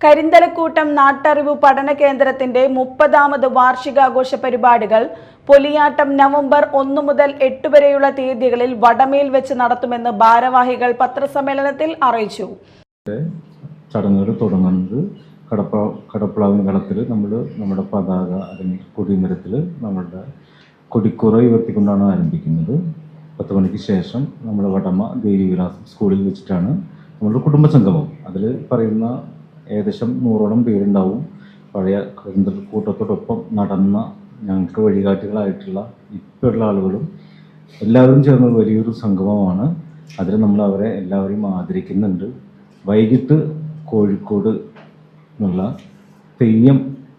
കരിന്തലക്കൂട്ടം നാട്ടറിവ് പഠന കേന്ദ്രത്തിന്റെ മുപ്പതാമത് വാർഷികാഘോഷ പരിപാടികൾ പൊലിയാട്ടം നവംബർ ഒന്ന് മുതൽ എട്ട് വരെയുള്ള തീയതികളിൽ വടമേൽ വെച്ച് നടത്തുമെന്ന് ഭാരവാഹികൾ പത്രസമ്മേളനത്തിൽ അറിയിച്ചു. ചടങ്ങുകൾ തുടങ്ങുന്നത് കടപ്പ കടപ്പളാവിൻ കളത്തിൽ നമ്മൾ നമ്മുടെ പതാക അല്ലെങ്കിൽ കൊടിമരത്തിൽ നമ്മളുടെ കൊടിക്കുറ ഉയർത്തിക്കൊണ്ടാണ് ആരംഭിക്കുന്നത്. പത്ത് മണിക്ക് ശേഷം നമ്മൾ വടമ ദേവിവിലാസം സ്കൂളിൽ വെച്ചിട്ടാണ് നമ്മളുടെ കുടുംബസംഗമം. അതിൽ പറയുന്ന ഏകദേശം നൂറോളം പേരുണ്ടാവും. പഴയ കൂട്ടത്തോടൊപ്പം നടന്ന ഞങ്ങൾക്ക് വഴികാട്ടികളായിട്ടുള്ള ഇപ്പോഴുള്ള ആളുകളും എല്ലാവരും ചേർന്ന വലിയൊരു സംഗമമാണ്. അതിൽ നമ്മൾ അവരെ എല്ലാവരെയും ആദരിക്കുന്നുണ്ട്. വൈകിട്ട് കോഴിക്കോട് എന്നുള്ള തെയ്യം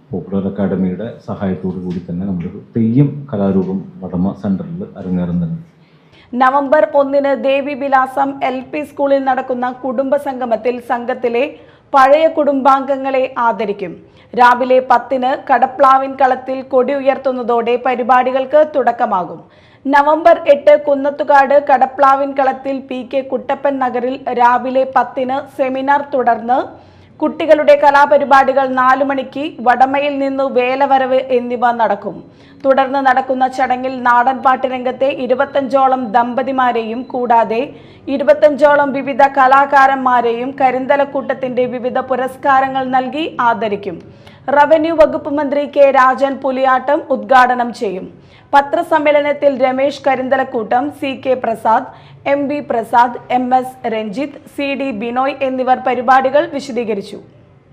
പോപ്പുലർ അക്കാഡമിയുടെ സഹായത്തോടു കൂടി തന്നെ നമ്മളൊരു തെയ്യം കലാരൂപം വടമ സെന്ററിൽ അരങ്ങേറുന്നുണ്ട്. നവംബർ ഒന്നിന് ദേവി വിലാസം എൽ പി സ്കൂളിൽ നടക്കുന്ന കുടുംബ സംഗമത്തിൽ സംഘത്തിലെ പഴയ കുടുംബാംഗങ്ങളെ ആദരിക്കും. രാവിലെ പത്തിന് കടപ്ലാവിൻ കളത്തിൽ കൊടി ഉയർത്തുന്നതോടെ പരിപാടികൾക്ക് തുടക്കമാകും. നവംബർ എട്ട് കുന്നത്തുകാട് കടപ്ലാവിൻ കളത്തിൽ പി കെ കുട്ടപ്പൻ നഗറിൽ രാവിലെ പത്തിന് സെമിനാർ തുടർന്ന് കുട്ടികളുടെ കലാപരിപാടികൾ നാലു മണിക്ക് വടമയിൽ നിന്ന് വേലവരവ് എന്നിവ നടക്കും. തുടർന്ന് നടക്കുന്ന ചടങ്ങിൽ നാടൻ പാട്ടുരംഗത്തെ ഇരുപത്തഞ്ചോളം ദമ്പതിമാരെയും കൂടാതെ ഇരുപത്തഞ്ചോളം വിവിധ കലാകാരന്മാരെയും കരിന്തലക്കൂട്ടത്തിന്റെ വിവിധ പുരസ്കാരങ്ങൾ നൽകി ആദരിക്കും. റവന്യൂ വകുപ്പ് മന്ത്രി കെ രാജൻ പുലിയാട്ടം ഉദ്ഘാടനം ചെയ്യും. പത്രസമ്മേളനത്തിൽ Ramesh Karinthalakkoottam C K Prasad M B Prasad M S Ranjith C D Binoy എന്നിവർ പരിപാടികൾ വിശദീകരിച്ചു.